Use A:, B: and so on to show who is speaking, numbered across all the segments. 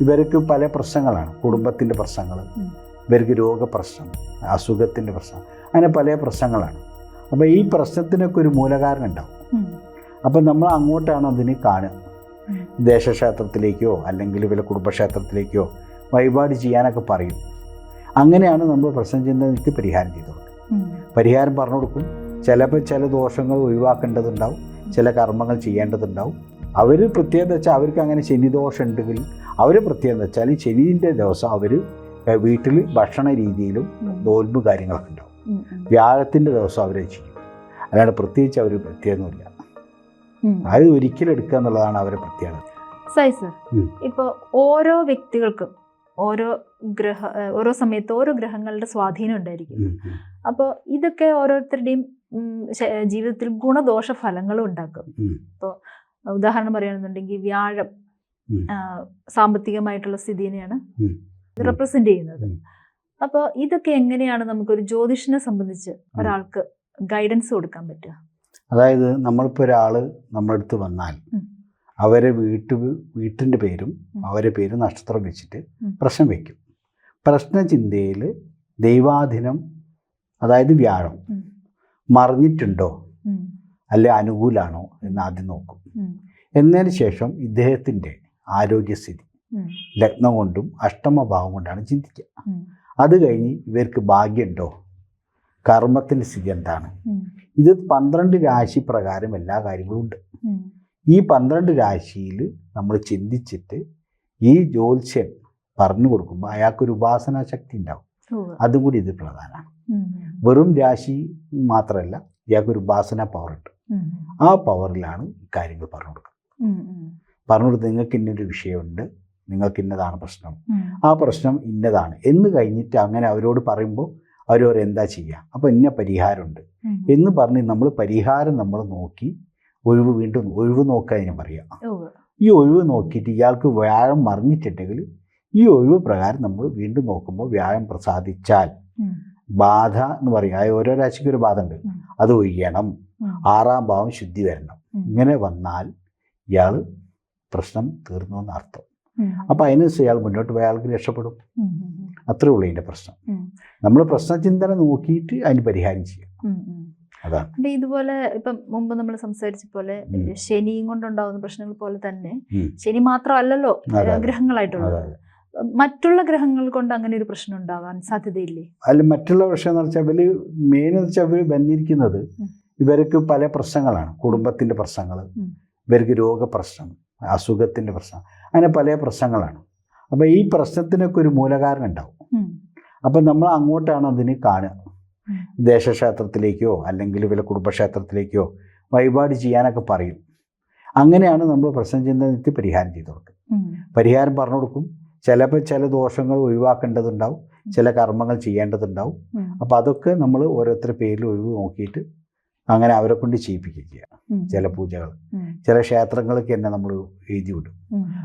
A: ഇവർക്ക് പല പ്രശ്നങ്ങളാണ്. കുടുംബത്തിന്റെ പ്രശ്നങ്ങൾ. ഇവർക്ക് രോഗപ്രശ്നം അസുഖത്തിന്റെ പ്രശ്നം അങ്ങനെ പല പ്രശ്നങ്ങളാണ്. അപ്പോൾ ഈ പ്രശ്നത്തിനൊക്കെ ഒരു മൂലകാരണം ഉണ്ടാവും. അപ്പം നമ്മൾ അങ്ങോട്ടാണ് അതിനെ കാണുക. ദേശക്ഷേത്രത്തിലേക്കോ അല്ലെങ്കിൽ വല്ല കുടുംബക്ഷേത്രത്തിലേക്കോ വഴിപാട് ചെയ്യാനൊക്കെ പറയും. അങ്ങനെയാണ് നമ്മൾ പ്രശ്നം ചിന്തയ്ക്ക് പരിഹാരം ചെയ്തു പരിഹാരം പറഞ്ഞു കൊടുക്കും. ചിലപ്പോൾ ചില ദോഷങ്ങൾ ഒഴിവാക്കേണ്ടതുണ്ടാവും. ചില കർമ്മങ്ങൾ ചെയ്യേണ്ടതുണ്ടാവും. അവർ പ്രത്യേകത വെച്ചാൽ അവർക്ക് അങ്ങനെ ശനിദോഷം ഉണ്ടെങ്കിൽ അവർ പ്രത്യേകത വെച്ചാൽ ശനീന്റെ ദിവസം അവർ വീട്ടിൽ ഭക്ഷണ രീതിയിലും. നോൽമ്പ് കാര്യങ്ങളൊക്കെ ഉണ്ടാവും. വ്യാഴത്തിന്റെ ദിവസം അവരെ ചെയ്യും അല്ലാണ്ട് പ്രത്യേകിച്ച് അവർ പ്രത്യേകമൊന്നുമില്ല
B: ഉം.
A: അത് ഒരിക്കലും എടുക്കുക എന്നുള്ളതാണ് അവരെ പ്രത്യേകത
B: സായി സർ. ഇപ്പോൾ ഓരോ വ്യക്തികൾക്കും ഓരോ ഗ്രഹ ഓരോ സമയത്ത് ഓരോ ഗ്രഹങ്ങളുടെ സ്വാധീനം ഉണ്ടായിരിക്കും അപ്പോൾ ഇതൊക്കെ ഓരോരുത്തരുടെയും ജീവിതത്തിൽ ഗുണദോഷ ഫലങ്ങളും ഉണ്ടാക്കും
A: ഉം.
B: ഉദാഹരണം പറയുകയാണെന്നുണ്ടെങ്കിൽ വ്യാഴം സാമ്പത്തികമായിട്ടുള്ള സ്ഥിതിനെയാണ്. റെപ്രസെന്റ് ചെയ്യുന്നത്. അപ്പോൾ ഇതൊക്കെ എങ്ങനെയാണ് നമുക്ക് ഒരു ജ്യോതിഷനെ സംബന്ധിച്ച് ഒരാൾക്ക് ഗൈഡൻസ് കൊടുക്കാൻ പറ്റുക
A: അതായത് നമ്മളിപ്പോൾ ഒരാൾ അടുത്ത് വന്നാൽ അവരെ വീട്ടു വീട്ടിന്റെ പേരും അവരെ പേരും നക്ഷത്രം വെച്ചിട്ട്. പ്രശ്നം വയ്ക്കും പ്രശ്നചിന്തയിൽ ദൈവാധീനം അതായത് വ്യാഴം മറിഞ്ഞിട്ടുണ്ടോ. അല്ലെ അനുകൂലാണോ എന്ന് ആദ്യം നോക്കും. എന്നതിന് ശേഷം ഇദ്ദേഹത്തിന്റെ ആരോഗ്യസ്ഥിതി. ലഗ്നം കൊണ്ടും അഷ്ടമഭാവം കൊണ്ടാണ് ചിന്തിക്കുക. അത് കഴിഞ്ഞ് ഇവർക്ക് ഭാഗ്യമുണ്ടോ? കർമ്മത്തിന്റെ സ്ഥിതി എന്താണ്? ഇത് പന്ത്രണ്ട് രാശി പ്രകാരം എല്ലാ കാര്യങ്ങളും ഉണ്ട്. ഈ പന്ത്രണ്ട് രാശിയിൽ നമ്മൾ ചിന്തിച്ചിട്ട് ഈ ജ്യോത്സ്യൻ പറഞ്ഞു കൊടുക്കുമ്പോൾ അയാൾക്കൊരു ഉപാസനാ ശക്തി ഉണ്ടാവും. അതും കൂടി ഇത് പ്രധാനമാണ്. വെറും രാശി മാത്രമല്ല ഇയാൾക്കൊരു ഉപാസന പവർ ഉണ്ട്. ആ പവറിലാണ് കാര്യങ്ങൾ പറഞ്ഞു കൊടുക്കുന്നത്. പറഞ്ഞു കൊടുത്ത് നിങ്ങൾക്ക് ഇന്നൊരു വിഷയമുണ്ട്. നിങ്ങൾക്ക് ഇന്നതാണ് പ്രശ്നം ആ പ്രശ്നം ഇന്നതാണ്. എന്ന് കഴിഞ്ഞിട്ട് അങ്ങനെ അവരോട് പറയുമ്പോൾ അവരവർ എന്താ ചെയ്യുക? അപ്പോൾ ഇന്ന പരിഹാരമുണ്ട്. എന്ന് പറഞ്ഞ് നമ്മൾ പരിഹാരം നമ്മൾ നോക്കി ഒഴിവ് വീണ്ടും ഒഴിവ് നോക്കുക ഞാൻ പറയാം ഈ ഒഴിവ് നോക്കിയിട്ട് ഇയാൾക്ക് വ്യാഴം മറിഞ്ഞിട്ടുണ്ടെങ്കിൽ ഈ ഒഴിവ് പ്രകാരം നമ്മൾ വീണ്ടും നോക്കുമ്പോൾ വ്യാഴം പ്രസാദിച്ചാൽ ബാധ എന്ന് പറയും ഓരോ രാശിക്കും ഒരു ബാധ ഉണ്ട്. അത് ഒഴിയണം. ആറാം ഭാവം ശുദ്ധി വരണം ഇങ്ങനെ വന്നാൽ ഇയാൾ പ്രശ്നം തീർന്നു എന്ന് അർത്ഥം
B: ഉം.
A: അപ്പോൾ അതിനനുസരിച്ച് ഇയാൾ മുന്നോട്ട് പോയ ആൾക്ക് രക്ഷപ്പെടും. അത്രേ ഉള്ളൂ ഇതിന്റെ പ്രശ്നം നമ്മൾ പ്രശ്നചിന്തന നോക്കിയിട്ട് അതിന് പരിഹാരം ചെയ്യാം. അതാണ്
B: അപ്പൊ ഇതുപോലെ ഇപ്പം മുമ്പ് നമ്മൾ സംസാരിച്ച പോലെ. ശനിയും കൊണ്ടുണ്ടാകുന്ന പ്രശ്നങ്ങൾ പോലെ തന്നെ. ശനി മാത്രമല്ലല്ലോ. ഗ്രഹങ്ങളായിട്ടുള്ളത് മറ്റുള്ള ഗ്രഹങ്ങൾ കൊണ്ട് അങ്ങനെ ഒരു പ്രശ്നം ഉണ്ടാകാൻ സാധ്യതയില്ലേ
A: അല്ല മറ്റുള്ള പ്രശ്നം എന്ന് വെച്ചാൽ മെയിൻ എന്ന് വെച്ചാൽ അവർ വന്നിരിക്കുന്നത്. ഇവർക്ക് പല പ്രശ്നങ്ങളാണ്. കുടുംബത്തിന്റെ പ്രശ്നങ്ങൾ ഇവർക്ക് രോഗപ്രശ്നം അസുഖത്തിന്റെ പ്രശ്നം അങ്ങനെ പല പ്രശ്നങ്ങളാണ്. അപ്പോൾ ഈ പ്രശ്നത്തിനൊക്കെ ഒരു മൂലകാരണം ഉണ്ടാവും. അപ്പം നമ്മൾ അങ്ങോട്ടാണ് അതിന് കാണുക. ദേശക്ഷേത്രത്തിലേക്കോ അല്ലെങ്കിൽ വല്ല കുടുംബക്ഷേത്രത്തിലേക്കോ വഴിപാട് ചെയ്യാനൊക്കെ പറയും. അങ്ങനെയാണ് നമ്മൾ പ്രശ്നം ചിന്തയ്ക്ക് പരിഹാരം ചെയ്തു കൊടുക്കുക. പരിഹാരം പറഞ്ഞു കൊടുക്കും. ചിലപ്പോൾ ചില ദോഷങ്ങൾ ഒഴിവാക്കേണ്ടതുണ്ടാവും. ചില കർമ്മങ്ങൾ ചെയ്യേണ്ടതുണ്ടാവും.
B: അപ്പം
A: അപ്പോൾ അതൊക്കെ നമ്മൾ ഓരോരുത്തരുടെ പേരിൽ ഒഴിവ് നോക്കിയിട്ട് അങ്ങനെ അവരെ കൊണ്ട് ചെയ്യിപ്പിക്കുക ചില പൂജകൾ. ചില ക്ഷേത്രങ്ങൾക്ക് തന്നെ നമ്മൾ എഴുതി വിടും.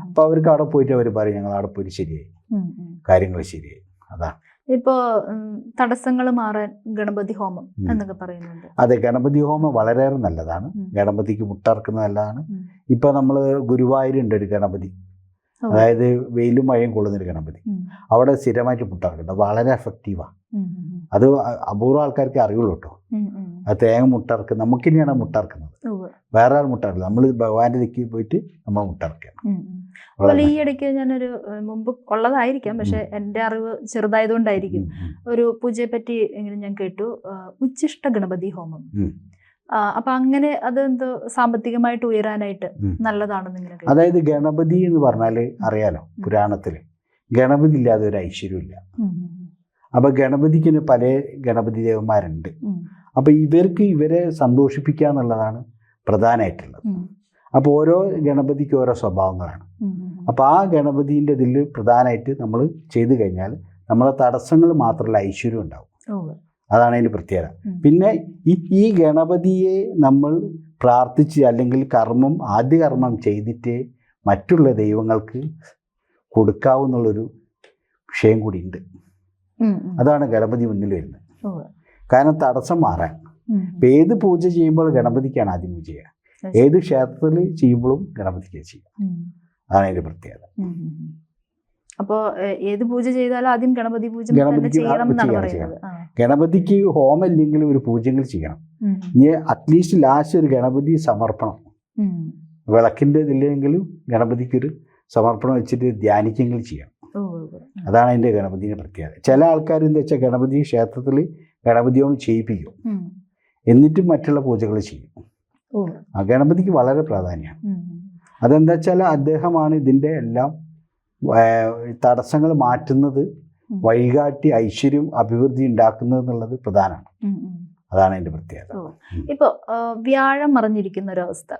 B: അപ്പൊ
A: അപ്പോൾ അവർക്ക് അവിടെ പോയിട്ട് അവർ പറയും ഞങ്ങൾ അവിടെ പോയിട്ട് ശരിയായി. കാര്യങ്ങൾ ശരിയായി. അതാണ്
B: ഇപ്പോ തടസ്സങ്ങൾ മാറാൻ ഗണപതി ഹോമം എന്നൊക്കെ പറയുന്നുണ്ട്.
A: അതെ ഗണപതി ഹോമം വളരെയേറെ നല്ലതാണ്. ഗണപതിക്ക് മുട്ടറക്കുന്നത് നല്ലതാണ് ഇപ്പൊ നമ്മൾ നമ്മൾ ഗുരുവായൂരുണ്ട് ഒരു ഗണപതി. അതായത് വെയിലും മഴയും കൊള്ളുന്നൊരു ഗണപതി. അവിടെ സ്ഥിരമായിട്ട് മുട്ടറക്കുന്നത് വളരെ എഫക്റ്റീവാണ്. അത് അപൂർവ ആൾക്കാർക്ക് അറിയുള്ളൂ കേട്ടോ. അത് തേങ്ങ മുട്ടർക്ക് നമുക്ക് തന്നെയാണ് മുട്ടറക്കുന്നത്. വേറെ ആൾ മുട്ടറക്കില്ല നമ്മൾ ഭഗവാന്റെ ദിക്കി പോയിട്ട് നമ്മൾ മുട്ടറക്കുകയാണ്
B: ഈ ഇടയ്ക്ക് ഞാനൊരു മുമ്പ് ഉള്ളതായിരിക്കാം. പക്ഷെ എന്റെ അറിവ് ചെറുതായതുകൊണ്ടായിരിക്കും. ഒരു പൂജയെ പറ്റി എങ്ങനെ ഞാൻ കേട്ടു. ഉച്ചിഷ്ട ഗണപതി ഹോമം. ആ, അപ്പൊ അങ്ങനെ അത് എന്തോ സാമ്പത്തികമായിട്ട് ഉയരാനായിട്ട്
A: നല്ലതാണ്
B: നല്ലതാണെന്ന്
A: അതായത് ഗണപതി എന്ന് പറഞ്ഞാൽ അറിയാലോ പുരാണത്തിൽ ഗണപതി ഇല്ലാതെ ഒരു ഐശ്വര്യമില്ല അപ്പൊ ഗണപതിക്കിന് പല ഗണപതി ദേവന്മാരുണ്ട്. അപ്പൊ ഇവർക്ക് ഇവരെ സന്തോഷിപ്പിക്കുക എന്നുള്ളതാണ് പ്രധാനമായിട്ടുള്ളത്.
B: അപ്പൊ
A: അപ്പോൾ ഓരോ ഗണപതിക്ക് ഓരോ സ്വഭാവങ്ങളാണ്. അപ്പോൾ ആ ഗണപതിന്റെ ഇതിൽ പ്രധാനമായിട്ട് നമ്മൾ ചെയ്തു കഴിഞ്ഞാൽ നമ്മളെ തടസ്സങ്ങൾ മാത്രമല്ല ഐശ്വര്യം ഉണ്ടാവും. അതാണ് അതിന്റെ പ്രത്യേകത. പിന്നെ ഈ ഗണപതിയെ നമ്മൾ പ്രാർത്ഥിച്ച് അല്ലെങ്കിൽ കർമ്മം ആദ്യ കർമ്മം ചെയ്തിട്ട് മറ്റുള്ള ദൈവങ്ങൾക്ക് കൊടുക്കാവുന്നുള്ളൊരു വിഷയം കൂടി ഉണ്ട്. അതാണ് ഗണപതി മുന്നിൽ വരുന്നത്. കാരണം തടസ്സം മാറാൻ. ഇപ്പം ഏത് പൂജ ചെയ്യുമ്പോൾ ഗണപതിക്കാണ് ആദ്യം പൂജ ചെയ്യുക. ഏത് ക്ഷേത്രത്തിൽ ചെയ്യുമ്പോഴും ഗണപതിക്ക് ചെയ്യുക. അതാണ് അതിന്റെ പ്രത്യേകത.
B: അപ്പോ ഏത് പൂജ ചെയ്താലും ആദ്യം ഗണപതി പൂജ
A: ഗണപതിക്ക് ഗണപതിക്ക് ഹോമം ഇല്ലെങ്കിലും ഒരു പൂജകൾ ചെയ്യണം. ഇനി അറ്റ്ലീസ്റ്റ് ലാസ്റ്റ് ഒരു ഗണപതി സമർപ്പണം.
B: വിളക്കിന്റെ
A: വിളക്കിന്റെ ഇതില്ലെങ്കിലും ഗണപതിക്ക് ഒരു സമർപ്പണം വെച്ചിട്ട് ധ്യാനിക്കെങ്കിലും ചെയ്യണം. അതാണ് എന്റെ ഗണപതിന്റെ പ്രത്യേകത. ചില ആൾക്കാർ എന്താ വെച്ചാൽ ഗണപതി ക്ഷേത്രത്തിൽ ഗണപതിയോം ചെയ്യിപ്പിക്കും.
B: എന്നിട്ടും
A: മറ്റുള്ള പൂജകൾ ചെയ്യും. ആ ഗണപതിക്ക് വളരെ പ്രാധാന്യമാണ്. അതെന്താ വെച്ചാൽ അദ്ദേഹമാണ് ഇതിന്റെ എല്ലാം തടസ്സങ്ങൾ മാറ്റുന്നത്. വഴികാട്ടി ഐശ്വര്യം അഭിവൃദ്ധി ഉണ്ടാക്കുന്നത് എന്നുള്ളത് പ്രധാനമാണ്. അതാണ് എന്റെ പ്രത്യേകത.
B: ഇപ്പോൾ ഇപ്പൊ വ്യാഴം മറിഞ്ഞിരിക്കുന്ന
A: ഒരവസ്ഥ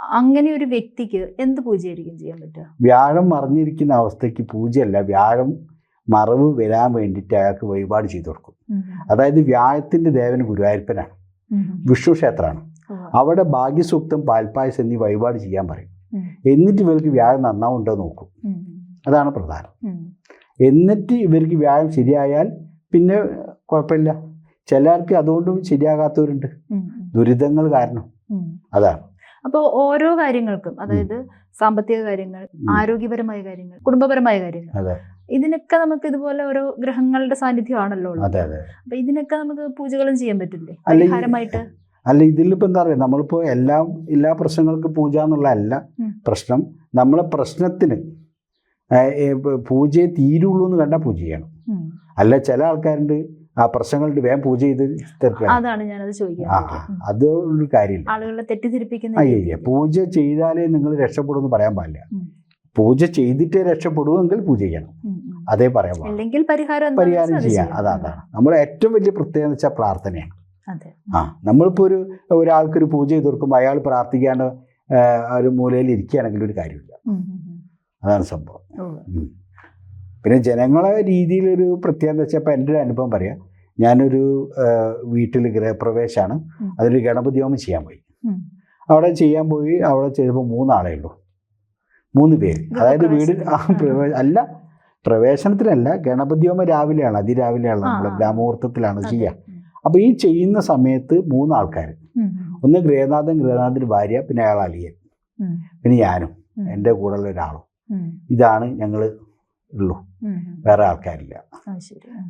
B: അങ്ങനെ ഒരു വ്യക്തിക്ക് എന്ത് പൂജയായിരിക്കും ചെയ്യാൻ പറ്റുക?
A: വ്യാഴം മറിഞ്ഞിരിക്കുന്ന അവസ്ഥയ്ക്ക് പൂജയല്ല. വ്യാഴം മറവ് വരാൻ വേണ്ടിയിട്ട് അയാൾക്ക് വഴിപാട് ചെയ്തു കൊടുക്കും. അതായത് വ്യാഴത്തിന്റെ ദേവൻ ഗുരുവായൂരപ്പനാണ്. വിഷ്ണു ക്ഷേത്രമാണ്. അവിടെ ഭാഗ്യസൂക്തം പാൽപ്പായസം എന്നീ വഴിപാട് ചെയ്യാൻ പറയും. എന്നിട്ട് ഇവർക്ക് വ്യാഴം നന്നാവുണ്ടോ എന്ന് നോക്കും. അതാണ് പ്രധാനം. എന്നിട്ട് ഇവർക്ക് വ്യാഴം ശരിയായാൽ പിന്നെ കുഴപ്പമില്ല. ചിലർക്ക് അതുകൊണ്ടും ശരിയാകാത്തവരുണ്ട്. ദുരിതങ്ങൾ കാരണം. അതാണ്.
B: അപ്പോൾ ഓരോ കാര്യങ്ങൾക്കും അതായത് സാമ്പത്തിക കാര്യങ്ങൾ ആരോഗ്യപരമായ കാര്യങ്ങൾ കുടുംബപരമായ കാര്യങ്ങൾ ഇതിനൊക്കെ നമുക്ക് ഇതുപോലെ ഓരോ ഗ്രഹങ്ങളുടെ സാന്നിധ്യമാണല്ലോ ഉള്ളത്.
A: അതെ അതെ.
B: അപ്പൊ ഇതിനൊക്കെ നമുക്ക് പൂജകളും ചെയ്യാൻ പറ്റില്ലേ? പരിഹാരമായിട്ട്?
A: അല്ല ഇതിലിപ്പോൾ എന്താ പറയുക നമ്മളിപ്പോൾ എല്ലാം എല്ലാ പ്രശ്നങ്ങൾക്ക് പൂജ എന്നുള്ളതല്ല. പ്രശ്നം. നമ്മളെ പ്രശ്നത്തിന് പൂജയെ തീരുള്ളൂ എന്ന് കണ്ടാൽ പൂജ ചെയ്യണം. അല്ല ചില ആൾക്കാരുണ്ട് ആ പ്രശ്നങ്ങളുണ്ട് വേഗം പൂജ ചെയ്ത് തീർക്കണം
B: അതാണ് ഞാനത്
A: ആ
B: നോക്കിയത്. ഉം.
A: അത് ഒരു കാര്യമില്ല.
B: ആളുകളെ തെറ്റിദ്ധരിപ്പിക്കുന്ന
A: അയ്യേ പൂജ ചെയ്താലേ നിങ്ങൾ രക്ഷപ്പെടുമെന്ന് പറയാൻ പാടില്ല. പൂജ ചെയ്തിട്ടേ രക്ഷപ്പെടുമെങ്കിൽ പൂജ ചെയ്യണം. അതേ പറയാൻ പാടില്ല
B: പരിഹാരം
A: പരിഹാരം ചെയ്യാം. അതാ അതാണ് നമ്മുടെ ഏറ്റവും വലിയ പ്രത്യേകത വെച്ചാൽ പ്രാർത്ഥനയാണ്. ആ നമ്മളിപ്പോൾ ഒരു ഒരാൾക്കൊരു പൂജ ചെയ്ത് കൊടുക്കുമ്പോൾ അയാൾ പ്രാർത്ഥിക്കാണ്ട് ആ, ഒരു മൂലയിൽ ഇരിക്കുകയാണെങ്കിൽ ഒരു കാര്യമില്ല. അതാണ് സംഭവം. പിന്നെ ജനങ്ങളെ രീതിയിലൊരു പ്രത്യേകത വെച്ചാൽ ഇപ്പം എന്റെ ഒരു അനുഭവം പറയാം. ഞാനൊരു വീട്ടിൽ ഗൃഹപ്രവേശമാണ്. അതൊരു ഗണപതി ഹോമം ചെയ്യാൻ പോയി. അവിടെ ചെയ്യാൻ പോയി അവിടെ ചെയ്തപ്പോൾ മൂന്നാളേ ഉള്ളൂ. മൂന്ന് പേര്. അതായത് വീട് അല്ല പ്രവേശനത്തിനല്ല ഗണപതി ഹോമം രാവിലെയാണ്. അതിരാവിലെയാണ് നമ്മൾ
B: ആ, ആ.
A: ചെയ്യുക. അപ്പോൾ ഈ ചെയ്യുന്ന സമയത്ത് മൂന്നാൾക്കാർ
B: ആൾക്കാർ
A: ഒന്ന് ഗൃഹനാഥൻ ഗൃഹനാഥന്റെ ഭാര്യ പിന്നെ അയാൾ അളിയൻ. പിന്നെ ഞാനും. എന്റെ കൂടെയുള്ള ഒരാളും. ഇതാണ് ഞങ്ങൾ ഉള്ളൂ. വേറെ ആൾക്കാരില്ല.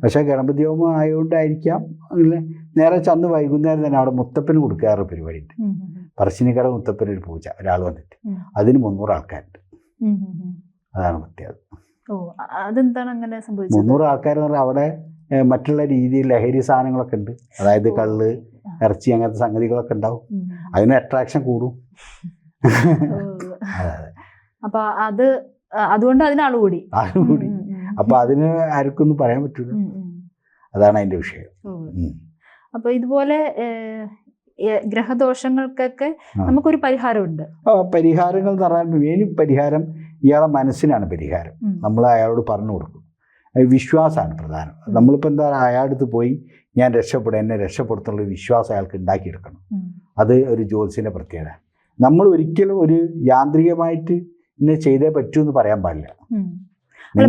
A: പക്ഷെ ഗണപതി ഹോമം ആയതുകൊണ്ടായിരിക്കാം അങ്ങനെ നേരെ ചന്ന് വൈകുന്നേരം തന്നെ അവിടെ മുത്തപ്പന് കൊടുക്കാറ്
B: പരിപാടി ഉണ്ട്.
A: പറശ്ശിനിക്കട മുത്തപ്പന് ഒരു പൂജ. ഒരാൾ വന്നിട്ട്. അതിന് മുന്നൂറ് ആൾക്കാരുണ്ട്. അതാണ് പ്രത്യേകത. മുന്നൂറ് ആൾക്കാർ അവിടെ മറ്റുള്ള രീതിയിൽ ലഹരി സാധനങ്ങളൊക്കെ ഉണ്ട്. അതായത് കള്ള് ഇറച്ചി അങ്ങനത്തെ സംഗതികളൊക്കെ ഉണ്ടാവും. അതിന് അട്രാക്ഷൻ കൂടും.
B: അപ്പൊ അത് അതുകൊണ്ട് അതിനാൾ കൂടി
A: അതും കൂടി. അപ്പൊ അതിന് ആർക്കൊന്നും പറയാൻ പറ്റൂല.
B: ഉം, ഉം.
A: അതാണ് അതിന്റെ വിഷയം.
B: അപ്പൊ ഇതുപോലെ ഗ്രഹദോഷങ്ങൾക്കൊക്കെ. നമുക്കൊരു പരിഹാരമുണ്ട്.
A: പരിഹാരങ്ങൾ എന്ന് പറഞ്ഞാൽ മെയിൻ പരിഹാരം ഇയാളെ മനസ്സിനാണ് പരിഹാരം. നമ്മൾ അയാളോട് പറഞ്ഞു കൊടുക്കും. വിശ്വാസമാണ് പ്രധാനം. നമ്മളിപ്പോൾ എന്താ അയാളുടെ അടുത്ത് പോയി ഞാൻ രക്ഷപ്പെടും എന്നെ രക്ഷപ്പെടുത്തുള്ള വിശ്വാസം അയാൾക്ക് ഉണ്ടാക്കിയെടുക്കണം. അത് ഒരു ജ്യോത്സ്യന്റെ പ്രത്യേകത. നമ്മൾ ഒരിക്കലും ഒരു യാന്ത്രികമായിട്ട് ഇന്നെ ചെയ്തേ പറ്റൂ എന്ന് പറയാൻ പാടില്ല.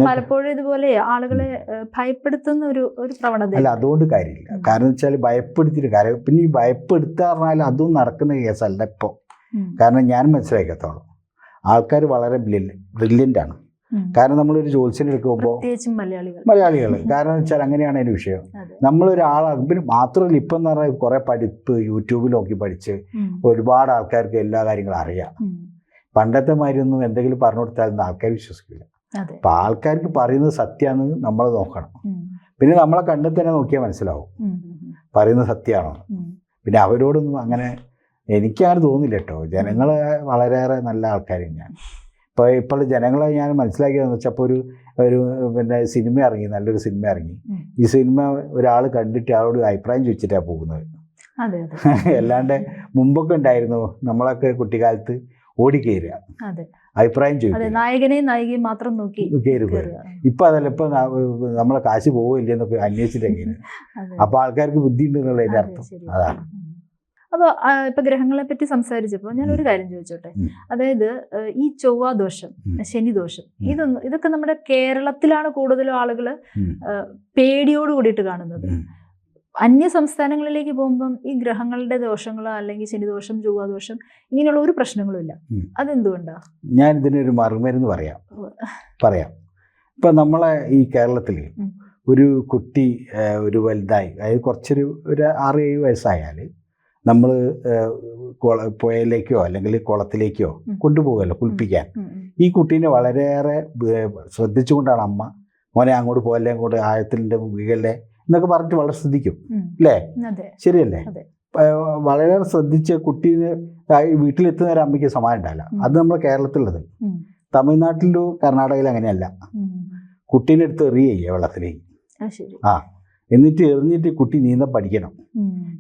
B: പലപ്പോഴും ഇതുപോലെ ആളുകളെ ഭയപ്പെടുത്തുന്ന ഒരു ഒരു പ്രവണത
A: അല്ല അതുകൊണ്ട് കാര്യമില്ല. കാരണം വെച്ചാൽ ഭയപ്പെടുത്തിയിട്ട് കാര്യം പിന്നെ ഈ ഭയപ്പെടുത്തുക പറഞ്ഞാൽ അതും നടക്കുന്ന കേസല്ല ഇപ്പോൾ കാരണം ഞാൻ മനസ്സിലാക്കത്തോളം ആൾക്കാർ വളരെ ബ്രില്യന്റ് ആണ്. കാരണം നമ്മൾ ഒരു ജ്യോത്സ്യം
B: എടുക്കുമ്പോൾ മലയാളികൾ.
A: കാരണം വെച്ചാൽ അങ്ങനെയാണ് അതിന്റെ വിഷയം.
B: നമ്മൾ
A: ഒരാൾ പിന്നെ മാത്രമല്ല ഇപ്പം എന്ന് പറഞ്ഞാൽ കുറേ പഠിപ്പ് യൂട്യൂബിൽ നോക്കി പഠിച്ച് ഒരുപാട് ആൾക്കാർക്ക് എല്ലാ കാര്യങ്ങളും അറിയാം. പണ്ടത്തെ മാതിരിയൊന്നും എന്തെങ്കിലും പറഞ്ഞു കൊടുത്താൽ ആൾക്കാർ വിശ്വസിക്കില്ല. അപ്പം ആൾക്കാർക്ക് പറയുന്നത് സത്യമാണെന്ന് നമ്മൾ നോക്കണം. പിന്നെ നമ്മളെ കണ്ടിൽ തന്നെ നോക്കിയാൽ മനസ്സിലാവും. പറയുന്നത് സത്യമാണോ പിന്നെ അവരോടൊന്നും അങ്ങനെ എനിക്കങ്ങനെ തോന്നില്ല കേട്ടോ. ജനങ്ങൾ വളരെയേറെ നല്ല ആൾക്കാർ ഞാൻ. ഇപ്പോൾ ഇപ്പോൾ ജനങ്ങളെ ഞാൻ മനസ്സിലാക്കിയതെന്ന് വെച്ചാൽ അപ്പോൾ ഒരു ഒരു പിന്നെ സിനിമ ഇറങ്ങി നല്ലൊരു സിനിമ ഇറങ്ങി. ഈ സിനിമ ഒരാൾ കണ്ടിട്ട് ആളോട് അഭിപ്രായം ചോദിച്ചിട്ടാണ് പോകുന്നത്. അല്ലാണ്ട് മുമ്പൊക്കെ ഉണ്ടായിരുന്നു നമ്മളൊക്കെ കുട്ടിക്കാലത്ത് ഓടിക്കയറുക അഭിപ്രായം
B: നായകനെയും നായികയും മാത്രം നോക്കി കയറുക.
A: ഇപ്പം അതല്ല ഇപ്പൊ നമ്മളെ കാശ് പോവില്ലെന്നൊക്കെ
B: അന്വേഷിച്ചിട്ടെങ്കിലും
A: അപ്പോൾ ആൾക്കാർക്ക് ബുദ്ധി ഉണ്ടെന്നുള്ളതിന്റെ
B: അതെ,
A: അർത്ഥം. അതാണ്.
B: ഉം. അപ്പൊ ഇപ്പൊ ഗ്രഹങ്ങളെ പറ്റി സംസാരിച്ചപ്പോൾ ഞാൻ ഒരു കാര്യം ചോദിച്ചോട്ടെ? അതായത് ഈ ചൊവ്വാദോഷം
A: ദോഷം
B: ശനിദോഷം
A: ദോഷം
B: ഇതൊന്നും ഇതൊക്കെ നമ്മുടെ കേരളത്തിലാണ് കൂടുതലും ആളുകൾ. പേടിയോട് കൂടിയിട്ട് കാണുന്നത്. അന്യ സംസ്ഥാനങ്ങളിലേക്ക് പോകുമ്പം ഈ ഗ്രഹങ്ങളുടെ ദോഷങ്ങളോ അല്ലെങ്കിൽ ശനിദോഷം ചൊവ്വാദോഷം ഇങ്ങനെയുള്ള ഒരു പ്രശ്നങ്ങളും ഇല്ല
A: ഉം.
B: അതെന്തുകൊണ്ടാ?
A: ഞാൻ ഇതിനൊരു മറുമരുന്ന് പറയാം. പറയാം. ഇപ്പം നമ്മളെ ഈ കേരളത്തിൽ ഒരു കുട്ടി ഒരു വലുതായി അതായത് കുറച്ചൊരു ഒരു ആറ് ഏഴ് വയസ്സായാൽ നമ്മൾ കുള പുഴയിലേക്കോ അല്ലെങ്കിൽ കുളത്തിലേക്കോ. കൊണ്ടുപോകുമല്ലോ കുളിപ്പിക്കാൻ. ഈ കുട്ടീനെ വളരെയേറെ ശ്രദ്ധിച്ചുകൊണ്ടാണ് അമ്മ മോനെ അങ്ങോട്ട് പോകല്ലേ അങ്ങോട്ട് ആഴത്തിന്റെ മുകളിലെ എന്നൊക്കെ പറഞ്ഞിട്ട് വളരെ ശ്രദ്ധിക്കും. അല്ലേ? ശരിയല്ലേ?
B: വളരെയേറെ
A: ശ്രദ്ധിച്ച വളരെ ശ്രദ്ധിച്ച് കുട്ടീനെ വീട്ടിലെത്തുന്ന ഒരു അമ്മയ്ക്ക് സമാനം ഉണ്ടാവില്ല. അത് നമ്മൾ കേരളത്തിലുള്ളത്. തമിഴ്നാട്ടിലും കർണാടകയിലോ അങ്ങനെയല്ല. കുട്ടീനെ എടുത്ത് എറിയ വെള്ളത്തിലേക്ക്. ആ. എന്നിട്ട് എറിഞ്ഞിട്ട് കുട്ടി നീന്തം പഠിക്കണം.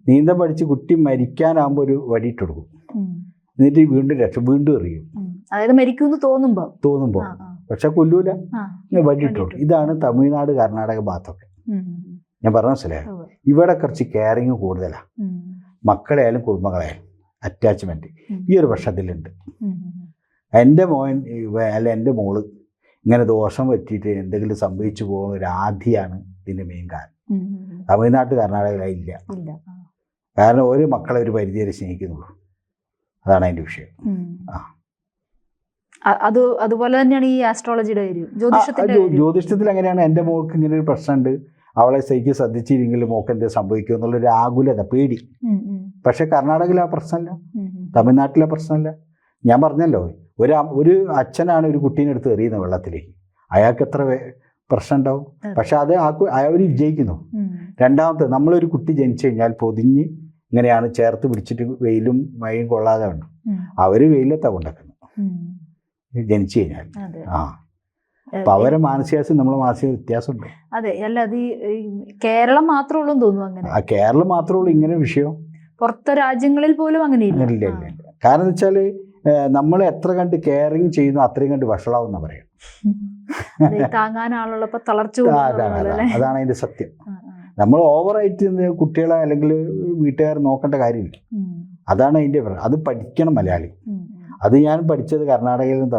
A: നീന്തം പഠിച്ച് കുട്ടി മരിക്കാനാകുമ്പോൾ ഒരു വടിയിട്ട് കൊടുക്കും. എന്നിട്ട് വീണ്ടും രക്ഷ വീണ്ടും എറിയും.
B: അതായത് മരിക്കുമെന്ന് തോന്നുമ്പോ?
A: തോന്നുമ്പോൾ
B: ആ,
A: പക്ഷെ കൊല്ലൂല. വടിയിട്ട് കൊടുക്കും. ഇതാണ് തമിഴ്നാട് കർണാടക ഭാഗത്തൊക്കെ. ഞാൻ പറഞ്ഞ മനസ്സിലായോ? ഇവിടെ കുറച്ച് കെയറിങ് കൂടുതലാണ്. മക്കളെയായാലും കുടുംബങ്ങളായാലും
B: അറ്റാച്ച്മെന്റ്
A: ഈ ഒരു പ്രശ്നത്തിലുണ്ട്.
B: ഉം.
A: എന്റെ മോൻ അല്ല എന്റെ മോൾ ഇങ്ങനെ ദോഷം പറ്റിയിട്ട് എന്തെങ്കിലും സംഭവിച്ചു പോകുന്ന ഒരു ആധിയാണ് ഇതിന്റെ മെയിൻ കാരണം. തമിഴ്നാട്ട് കർണാടകയിലില്ല
B: ഇല്ല.
A: കാരണം ഒരു മക്കളെ ഒരു പരിധി വരെ സ്നേഹിക്കുന്നുള്ളൂ. അതാണ് അതിന്റെ വിഷയം. ആ.
B: അത് അതുപോലെ തന്നെയാണ് ഈ ആസ്ട്രോളജിയുടെ കാര്യം.
A: ജ്യോതിഷത്തിൽ അങ്ങനെയാണ്. എന്റെ മോൾക്ക് ഇങ്ങനെ ഒരു പ്രശ്നമുണ്ട്. അവളെ ശരിക്കും ശ്രദ്ധിച്ചില്ലെങ്കിൽ മോക്ക് എന്ത് സംഭവിക്കും എന്നുള്ളൊരു ആകുലത പേടി. പക്ഷെ കർണാടകയിൽ ആ പ്രശ്നമില്ല. തമിഴ്നാട്ടിലെ പ്രശ്നമല്ല. ഞാൻ പറഞ്ഞല്ലോ ഒരു ഒരു അച്ഛനാണ് ഒരു കുട്ടീനെ എടുത്ത് എറിയുന്നത് വെള്ളത്തിലേക്ക്. അയാൾക്ക് എത്ര പ്രശ്നം ഉണ്ടാവും. പക്ഷെ അത് ആ അവർ വിജയിക്കുന്നു. രണ്ടാമത്തെ നമ്മളൊരു കുട്ടി ജനിച്ചു കഴിഞ്ഞാൽ പൊതിഞ്ഞ് ഇങ്ങനെയാണ് ചേർത്ത് പിടിച്ചിട്ട് വെയിലും മഴയും കൊള്ളാതെ ഉണ്ട്. അവർ വെയിലത്താണ് കൊണ്ടുവെക്കുന്നത് ജനിച്ചു കഴിഞ്ഞാൽ. ആ. അപ്പൊ അവരെ മാനസികാവസ്ഥ നമ്മളെ മാനസിക വ്യത്യാസമുണ്ട്.
B: അതെ. അല്ല അത് ഈ കേരളം മാത്രമേ ഉള്ളൂ തോന്നുന്നു അങ്ങനെ.
A: ആ കേരളം മാത്രമേ ഉള്ളൂ ഇങ്ങനെ വിഷയം.
B: പുറത്തെ രാജ്യങ്ങളിൽ പോലും അങ്ങനെ ഇല്ല.
A: ഇല്ല ഇല്ല കാരണം വെച്ചാൽ നമ്മൾ എത്ര കണ്ട് കെയറിങ് ചെയ്യുന്നു അത്രയും കണ്ട് വഷളാവും എന്നാ പറയാം
B: താങ്ങാൻ ആളുള്ളപ്പോ തളർച്ച
A: ആ, അതാണ് അതിന്റെ സത്യം. നമ്മൾ ഓവറായിട്ട് കുട്ടികളെ അല്ലെങ്കിൽ വീട്ടുകാർ നോക്കേണ്ട കാര്യമില്ല അതാണ് അതിന്റെ അത് പഠിക്കണം മലയാളി. അത് ഞാൻ പഠിച്ചത് കർണാടകയിൽ
B: നിന്ന്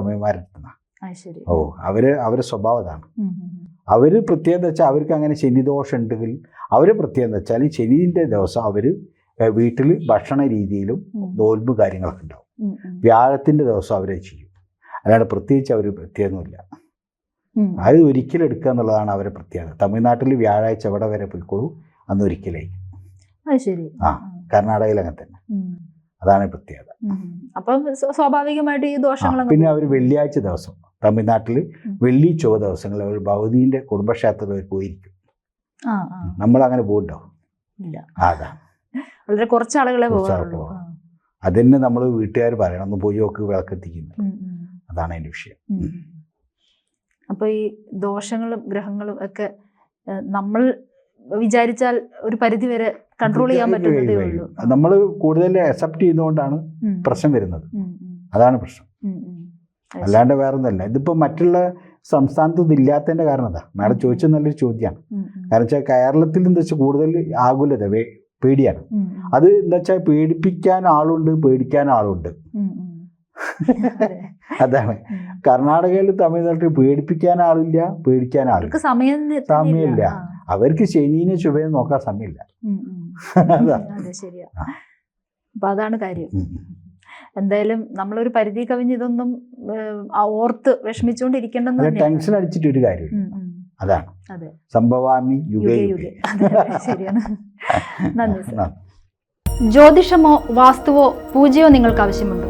B: ശരി.
A: ഓ അവർ അവരെ സ്വഭാവം അതാണ്. അവർ പ്രത്യേകത വെച്ചാൽ അവർക്ക് അങ്ങനെ ശനിദോഷം ഉണ്ടെങ്കിൽ അവർ പ്രത്യേകത വെച്ചാൽ ശനിന്റെ ദിവസം അവർ വീട്ടിൽ ഭക്ഷണ രീതിയിലും. നോൽമ്പ് കാര്യങ്ങളൊക്കെ ഉണ്ടാവും. വ്യാഴത്തിന്റെ ദിവസം അവരെ ചെയ്യും. അല്ലാണ്ട് പ്രത്യേകിച്ച് അവർ പ്രത്യേകമൊന്നുമില്ല. അത് ഒരിക്കലും എടുക്കുക എന്നുള്ളതാണ് അവരെ പ്രത്യേകത. തമിഴ്നാട്ടിൽ വ്യാഴാഴ്ച എവിടെ വരെ പോയിക്കോളൂ അന്ന് ഒരിക്കലായി
B: അത് ശരി.
A: ആ. കർണാടകയിൽ അങ്ങനെ തന്നെ. അതാണ് പ്രത്യേകത.
B: അപ്പം സ്വാഭാവികമായിട്ട് ഈ ദോഷങ്ങൾ
A: പിന്നെ അവർ വെള്ളിയാഴ്ച ദിവസം തമിഴ്നാട്ടിൽ വെള്ളി ചൊവ്വ ദിവസങ്ങളിൽ അവർ ഭൗതിന്റെ കുടുംബക്ഷേത്രത്തിൽ അവർ പോയിരിക്കും. നമ്മൾ അങ്ങനെ
B: പോകണ്ടോ
A: ആ,
B: വളരെ കുറച്ച് ആളുകളെ പോകാറുള്ളൂ.
A: പോകാം. അതന്നെ നമ്മൾ വീട്ടുകാർ പറയണം ഒന്ന് പോയി നോക്ക് വിളക്കെത്തിക്കുന്നത്. അതാണ് അതിന്റെ വിഷയം.
B: ഉം. അപ്പൊ ഈ ദോഷങ്ങളും ഗ്രഹങ്ങളും ഒക്കെ നമ്മൾ വിചാരിച്ചാൽ ഒരു പരിധി വരെ കൺട്രോൾ ചെയ്യാൻ പറ്റുന്നതേ ഉള്ളൂ.
A: നമ്മൾ കൂടുതൽ അക്സെപ്റ്റ്
B: ചെയ്തുകൊണ്ടാണ്
A: പ്രശ്നം വരുന്നത്. അതാണ് പ്രശ്നം. അല്ലാണ്ട് വേറെ ഒന്നല്ല ഇതിപ്പോൾ മറ്റുള്ള സംസ്ഥാനത്ത് ഇതില്ലാത്തതിന്റെ കാരണം അതാ. മാഡം ചോദിച്ചത് നല്ലൊരു ചോദ്യമാണ്. കാരണം വെച്ചാൽ കേരളത്തിൽ എന്താ വെച്ചാൽ കൂടുതൽ ആകുലത പേടിയാണ്. അത് എന്താ വെച്ചാൽ പേടിപ്പിക്കാൻ ആളുണ്ട് പേടിക്കാൻ ആളുണ്ട്. അതാണ്. കർണാടകയിൽ തമിഴ്നാട്ടിൽ പേടിപ്പിക്കാൻ ആളില്ല പേടിക്കാൻ ആളില്ല. സമയമില്ല. അവർക്ക് ശനീനെ ചുവയെ നോക്കാൻ സമയമില്ല.
B: അപ്പൊ അതാണ് കാര്യം. എന്തായാലും നമ്മളൊരു പരിധി കവിഞ്ഞ് ഇതൊന്നും ഓർത്ത് വിഷമിച്ചുകൊണ്ടിരിക്കേണ്ടെന്ന്
A: ടെൻഷൻ അടിച്ചിട്ട് ഒരു കാര്യമില്ല. അതാണ്.
B: അതെ.
A: സംഭവാമി യുഗേ
B: യുഗേ ശരിയാണ്. നന്ദി. ജ്യോതിഷമോ വാസ്തുവോ പൂജയോ നിങ്ങൾക്ക് ആവശ്യമുണ്ടോ?